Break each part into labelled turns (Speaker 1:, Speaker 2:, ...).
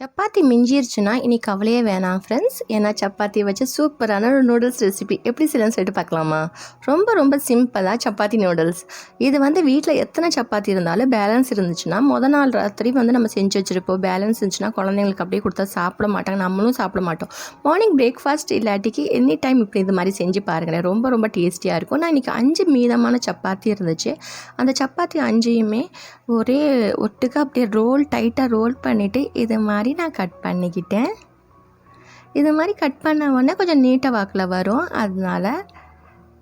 Speaker 1: சப்பாத்தி மிஞ்சிருச்சுன்னா இன்றைக்கி கவலையே வேணாம் ஃப்ரெண்ட்ஸ் ஏன்னா சப்பாத்தி வச்சு சூப்பரான ஒரு நூடுல்ஸ் ரெசிபி எப்படி செய்யலாம்னு சொல்லிட்டு பார்க்கலாமா? ரொம்ப ரொம்ப சிம்பிளாக சப்பாத்தி நூடுல்ஸ் இது வந்து வீட்டில் எத்தனை சப்பாத்தி இருந்தாலும் பேலன்ஸ் இருந்துச்சுன்னா முத நாள் ராத்திரி வந்து நம்ம செஞ்சு வச்சுருப்போம். பேலன்ஸ் இருந்துச்சுன்னா குழந்தைங்களுக்கு அப்படியே கொடுத்தா சாப்பிட மாட்டாங்க. நம்மளும் சாப்பிட மாட்டோம். மார்னிங் பிரேக்ஃபாஸ்ட் இல்லாட்டிக்கு எனி டைம் இப்படி இது மாதிரி செஞ்சு பாருங்களேன். ரொம்ப ரொம்ப டேஸ்டியாக இருக்கும். நான் இன்றைக்கி அஞ்சு மீதமான சப்பாத்தி இருந்துச்சு. அந்த சப்பாத்தி அஞ்சையுமே ஒரே ஒட்டுக்கா அப்படியே ரோல் டைட்டாக ரோல் பண்ணிவிட்டு இது மாதிரி நான் கட் பண்ணிக்கிட்டேன். இது மாதிரி கட் பண்ண உடனே கொஞ்சம் நீட்டாக வாக்கில் வரும். அதனால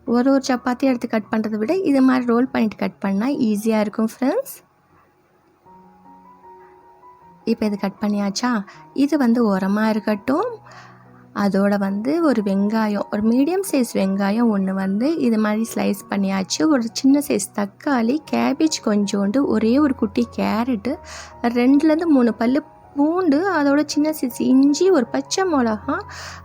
Speaker 1: ஒரு ஒரு சப்பாத்தி எடுத்து கட் பண்ணுறதை விட இது மாதிரி ரோல் பண்ணிட்டு கட் பண்ணால் ஈஸியாக இருக்கும் ஃப்ரெண்ட்ஸ் இப்போ இது கட் பண்ணியாச்சா? இது வந்து உரமாக இருக்கட்டும். அதோட வந்து ஒரு வெங்காயம் ஒரு மீடியம் சைஸ் வெங்காயம் ஒன்று வந்து இது மாதிரி ஸ்லைஸ் பண்ணியாச்சு. ஒரு சின்ன சைஸ் தக்காளி கேபேஜ் கொஞ்சோண்டு ஒரே ஒரு குட்டி கேரட்டு ரெண்டுலேருந்து மூணு பல் பூண்டு அதோட சின்ன சைஸ் இஞ்சி ஒரு பச்சை மிளகா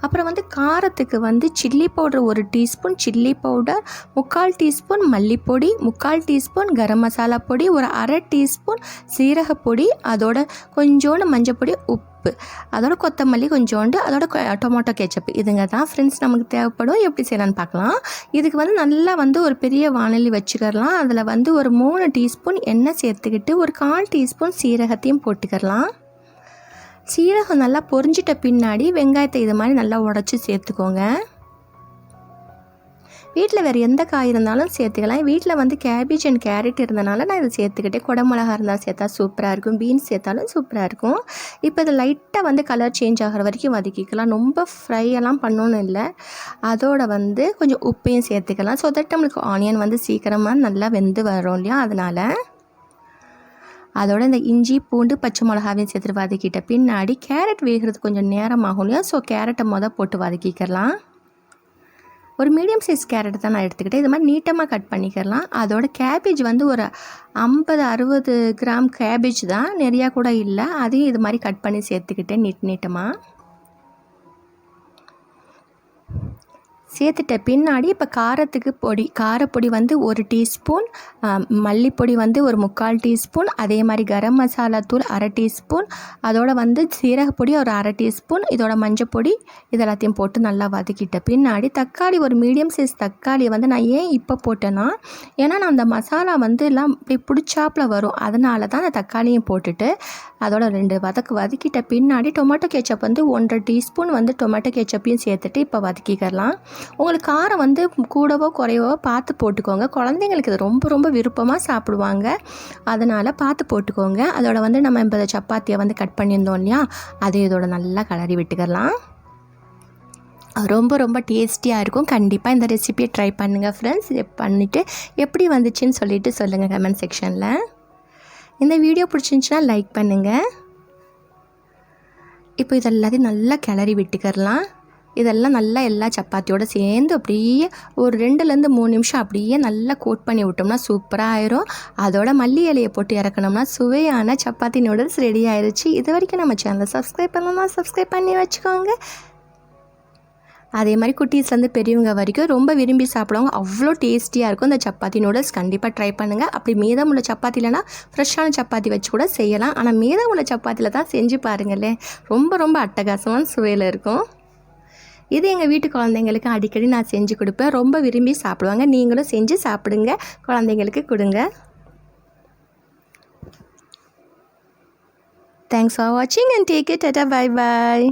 Speaker 1: அப்புறம் வந்து காரத்துக்கு வந்து சில்லி பவுடர் ஒரு டீஸ்பூன் சில்லி பவுடர் முக்கால் டீஸ்பூன் மல்லிப்பொடி முக்கால் டீஸ்பூன் கரம் மசாலா பொடி ஒரு அரை டீஸ்பூன் சீரகப்பொடி அதோட கொஞ்சோண்டு மஞ்சப்பொடி உப்பு அதோட கொத்தமல்லி கொஞ்சோண்டு அதோட டொமேட்டோ கெச்சப் இதுங்க தான் ஃப்ரெண்ட்ஸ் நமக்கு தேவைப்படும். எப்படி செய்யலான்னு பார்க்கலாம். இதுக்கு வந்து நல்லா வந்து ஒரு பெரிய வானொலி வச்சுக்கிறலாம். அதில் வந்து ஒரு மூணு டீஸ்பூன் எண்ணெய் சேர்த்துக்கிட்டு ஒரு கால் டீஸ்பூன் சீரகத்தையும் போட்டுக்கிறலாம். சீரகம் நல்லா பொரிஞ்சிட்ட பின்னாடி வெங்காயத்தை இது மாதிரி நல்லா உடச்சி சேர்த்துக்கோங்க. வீட்டில் வேறு எந்த காய் இருந்தாலும் சேர்த்துக்கலாம். வீட்டில் வந்து கேபேஜ் அண்ட் கேரட் இருந்தனால நான் இதை சேர்த்துக்கிட்டே குடமிளகா இருந்தால் சேர்த்தா சூப்பராக இருக்கும். பீன்ஸ் சேர்த்தாலும் சூப்பராக இருக்கும். இப்போ இது லைட்டாக வந்து கலர் சேஞ்ச் ஆகிற வரைக்கும் வதக்கிக்கலாம். ரொம்ப ஃப்ரை எல்லாம் பண்ணணும்னு இல்லை. அதோட வந்து கொஞ்சம் உப்பையும் சேர்த்துக்கலாம். ஸோ தட் நம்மளுக்கு ஆனியன் வந்து சீக்கிரமாக நல்லா வெந்து வரும் இல்லையா? அதனால் அதோட இந்த இஞ்சி பூண்டு பச்சை மிளகாவையும் சேர்த்துட்டு வதக்கிட்ட பின்னாடி கேரட் வேகிறது கொஞ்சம் நேரம் ஆகும் இல்லையா? ஸோ கேரட்டை மொதல் போட்டு வதக்கிக்கலாம். ஒரு மீடியம் சைஸ் கேரட் தான் நான் எடுத்துக்கிட்டேன். இது மாதிரி நீட்டமாக கட் பண்ணிக்கலாம். அதோட கேபேஜ் வந்து ஒரு ஐம்பது அறுபது கிராம் கேபேஜ் தான். நிறையா கூட இல்லை. அதையும் இது மாதிரி கட் பண்ணி சேர்த்துக்கிட்டேன் நீட் நீட்டமாக சேர்த்துட்ட பின்னாடி இப்போ காரத்துக்கு பொடி காரப்பொடி வந்து ஒரு டீஸ்பூன் மல்லிப்பொடி வந்து ஒரு முக்கால் டீஸ்பூன் அதே மாதிரி கரம் மசாலா தூள் அரை டீஸ்பூன் அதோட வந்து சீரகப்பொடி ஒரு அரை டீஸ்பூன் இதோட மஞ்சப்பொடி இது எல்லாத்தையும் போட்டு நல்லா வதக்கிட்ட பின்னாடி தக்காளி ஒரு மீடியம் சைஸ் தக்காளி வந்து நான் ஏன் இப்போ போட்டேன்னா ஏன்னா நான் அந்த மசாலா வந்து எல்லாம் இப்படி பிடிச்சாப்பில் வரும். அதனால தான் அந்த தக்காளியும் போட்டுட்டு அதோட ரெண்டு வதக்கு வதக்கிட்ட பின்னாடி டொமேட்டோ கேச்சப் வந்து ஒன்றரை டீஸ்பூன் வந்து டொமேட்டோ கேச்சப்பையும் சேர்த்துட்டு இப்போ வதக்கிக்கலாம். உங்களுக்கு காரம் வந்து கூடவோ குறைவோ பார்த்து போட்டுக்கோங்க. குழந்தைங்களுக்கு இது ரொம்ப ரொம்ப விருப்பமாக சாப்பிடுவாங்க. அதனால் பார்த்து போட்டுக்கோங்க. அதோட வந்து நம்ம இப்போ இந்த சப்பாத்தியை வந்து கட் பண்ணியிருந்தோம் இல்லையா? அதை இதோட நல்லா கலரி விட்டுக்கலாம். ரொம்ப ரொம்ப டேஸ்டியாக இருக்கும். கண்டிப்பாக இந்த ரெசிபியை ட்ரை பண்ணுங்கள் ஃப்ரெண்ட்ஸ் இதை பண்ணிவிட்டு எப்படி வந்துச்சுன்னு சொல்லிவிட்டு சொல்லுங்கள் கமெண்ட் செக்ஷனில் இந்த வீடியோ பிடிச்சிருந்துச்சுன்னா லைக் பண்ணுங்கள் இப்போ இதெல்லாத்தையும் நல்லா கிளறி விட்டுக்கரலாம் இதெல்லாம் நல்லா எல்லா சப்பாத்தியோடு சேர்ந்து அப்படியே ஒரு ரெண்டுலேருந்து மூணு நிமிஷம் அப்படியே நல்லா கோட் பண்ணி விட்டோம்னா சூப்பராக ஆயிரும். அதோட மல்லி இலையை போட்டு இறக்கணும்னா சுவையான சப்பாத்தி நூடுல்ஸ் ரெடி ஆயிடுச்சு இது வரைக்கும் நம்ம சேனலை சப்ஸ்கிரைப் பண்ணலாம் சப்ஸ்கிரைப் பண்ணி வச்சுக்கோங்க. அதே மாதிரி குட்டீஸ்லேருந்து பெரியவங்க வரைக்கும் ரொம்ப விரும்பி சாப்பிடுவாங்க. அவ்வளோ டேஸ்டியாக இருக்கும். இந்த சப்பாத்தி நூடுல்ஸ் கண்டிப்பாக ட்ரை பண்ணுங்கள் அப்படி மீதமுள்ள சப்பாத்தி இல்லைனா ஃப்ரெஷ்ஷான சப்பாத்தி வச்சு கூட செய்யலாம். ஆனால் மீதம் உள்ள சப்பாத்தியில் தான் செஞ்சு பாருங்களேன். ரொம்ப ரொம்ப அட்டகாசமான சுவையில் இருக்கும். இது எங்கள் வீட்டு குழந்தைங்களுக்கு அடிக்கடி நான் செஞ்சு கொடுப்பேன். ரொம்ப விரும்பி சாப்பிடுவாங்க. நீங்களும் செஞ்சு சாப்பிடுங்க. குழந்தைங்களுக்கு கொடுங்க. தேங்க்ஸ் ஃபார் வாட்சிங் and take it tata bye bye